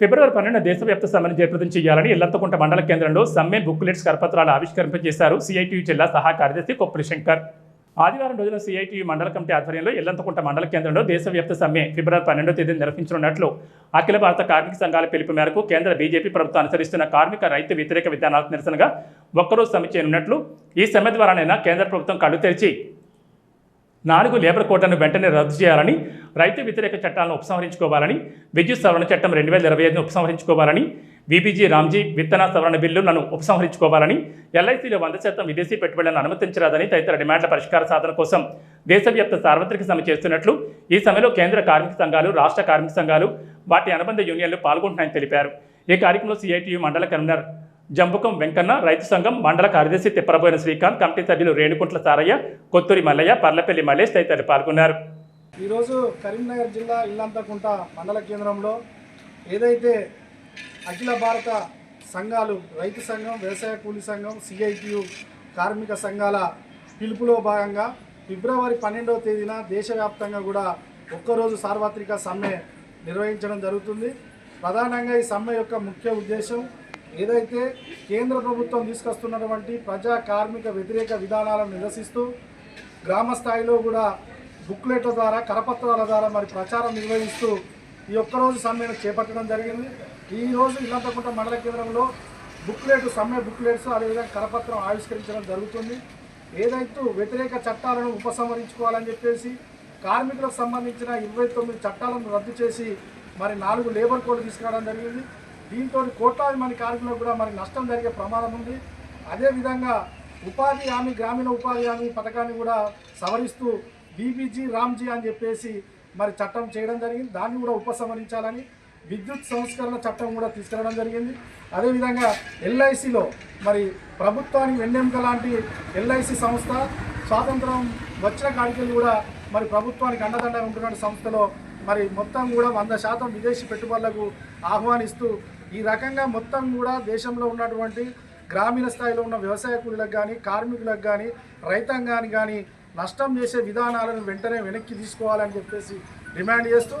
ఫిబ్రవరి పన్నెండు దేశవ్యాప్త సమ్మెను జయప్రదం చేయాలని ఇల్లంతకుంట మండల కేంద్రంలో సమ్మె బుక్లెట్స్ కరపత్రాలు ఆవిష్కరింపజేశారు సిఐటియు జిల్లా సహా కార్యదర్శి కొప్పుల శంకర్. ఆదివారం రోజున సిఐటియు మండల కమిటీ ఆధ్వర్యంలో ఇల్లంతకుంట మండల కేంద్రంలో దేశవ్యాప్త సమ్మె ఫిబ్రవరి పన్నెండో తేదీన నిర్వహించనున్నట్లు అఖిల భారత కార్మిక సంఘాల పిలుపు మేరకు కేంద్ర బీజేపీ ప్రభుత్వం అనుసరిస్తున్న కార్మిక రైతు వ్యతిరేక విధానాలకు నిరసనగా ఒక్కరోజు సమ్మె చేయనున్నట్లు ఈ సమ్మె ద్వారానైనా కేంద్ర ప్రభుత్వం కళ్ళు తెరిచి నాలుగు లేబర్ కోడ్లను వెంటనే రద్దు చేయాలని రైతు వ్యతిరేక చట్టాలను ఉపసంహరించుకోవాలని విద్యుత్ సవరణ చట్టం రెండు వేల ఇరవై ఐదును ఉపసంహరించుకోవాలని బీబీజీ రామ్జీ విత్తన సవరణ బిల్లులను ఉపసంహరించుకోవాలని ఎల్ఐసీలో వంద శాతం విదేశీ పెట్టుబడులను అనుమతించరాదని తదితర డిమాండ్ల పరిష్కార సాధన కోసం దేశవ్యాప్త సార్వత్రిక సమ్మె చేస్తున్నట్లు ఈ సమ్మెలో కేంద్ర కార్మిక సంఘాలు రాష్ట్ర కార్మిక సంఘాలు వాటి అనుబంధ యూనియన్లు పాల్గొంటున్నాయని తెలిపారు. ఈ కార్యక్రమంలో సిఐటియు మండల కన్వీనర్ జంబుకం వెంకన్న రైతు సంఘం మండల కార్యదర్శి తిప్పరబోయిన శ్రీకాంత్ కమిటీ సభ్యులు రేణుకుంట్ల సారయ్య కొత్తూరి మల్లయ్య పర్లపల్లి మల్లేష్ తదితరులు పాల్గొన్నారు. ఈరోజు కరీంనగర్ జిల్లా ఇల్లంతకుంట మండల కేంద్రంలో ఏదైతే అఖిల భారత సంఘాలు రైతు సంఘం వ్యవసాయ కూలీ సంఘం సిఐటియు కార్మిక సంఘాల పిలుపులో భాగంగా ఫిబ్రవరి పన్నెండవ తేదీన దేశవ్యాప్తంగా కూడా ఒక్కరోజు సార్వత్రిక సమ్మె నిర్వహించడం జరుగుతుంది. ప్రధానంగా ఈ సమ్మె యొక్క ముఖ్య ఉద్దేశం ఏదైతే కేంద్ర ప్రభుత్వం తీసుకొస్తున్నటువంటి ప్రజా కార్మిక వ్యతిరేక విధానాలను నిరసిస్తూ గ్రామ స్థాయిలో కూడా బుక్లెట్ల ద్వారా కరపత్రాల ద్వారా మరి ప్రచారం నిర్వహిస్తూ ఈ ఒక్కరోజు సమ్మెను చేపట్టడం జరిగింది. ఈరోజు ఇల్లంతకుంట మండల కేంద్రంలో బుక్లెట్ సమ్మె బుక్లెట్స్ అదేవిధంగా కరపత్రం ఆవిష్కరించడం జరుగుతుంది. ఏదైతే వ్యతిరేక చట్టాలను ఉపసంహరించుకోవాలని చెప్పేసి కార్మికులకు సంబంధించిన ఇరవై తొమ్మిది చట్టాలను రద్దు చేసి మరి నాలుగు లేబర్ కోడ్లు తీసుకురావడం జరిగింది. దీంతో కోట్లాది మంది కార్మికులకు కూడా మరి నష్టం జరిగే ప్రమాదం ఉంది. అదేవిధంగా ఉపాధి హామీ గ్రామీణ ఉపాధి హామీ పథకాన్ని కూడా సవరిస్తూ బీబీజీ రామ్జీ అని చెప్పేసి మరి చట్టం చేయడం జరిగింది. దాన్ని కూడా ఉపసంహరించాలని విద్యుత్ సంస్కరణ చట్టం కూడా తీసుకురావడం జరిగింది. అదేవిధంగా ఎల్ఐసిలో మరి ప్రభుత్వానికి వెన్నెముక లాంటి ఎల్ఐసి సంస్థ స్వాతంత్రం వచ్చిన కాడికెళ్ళి కూడా మరి ప్రభుత్వానికి అండదండగా ఉంటున్న సంస్థలో మరి మొత్తం కూడా వంద శాతం విదేశీ పెట్టుబడులకు ఆహ్వానిస్తూ ఈ రకంగా మొత్తం కూడా దేశంలో ఉన్నటువంటి గ్రామీణ స్థాయిలో ఉన్న వ్యవసాయ కూలీలకు కానీ కార్మికులకు కానీ రైతాంగానికి కానీ నష్టం చేసే విధానాలను వెంటనే వెనక్కి తీసుకోవాలని చెప్పేసి డిమాండ్ చేస్తూ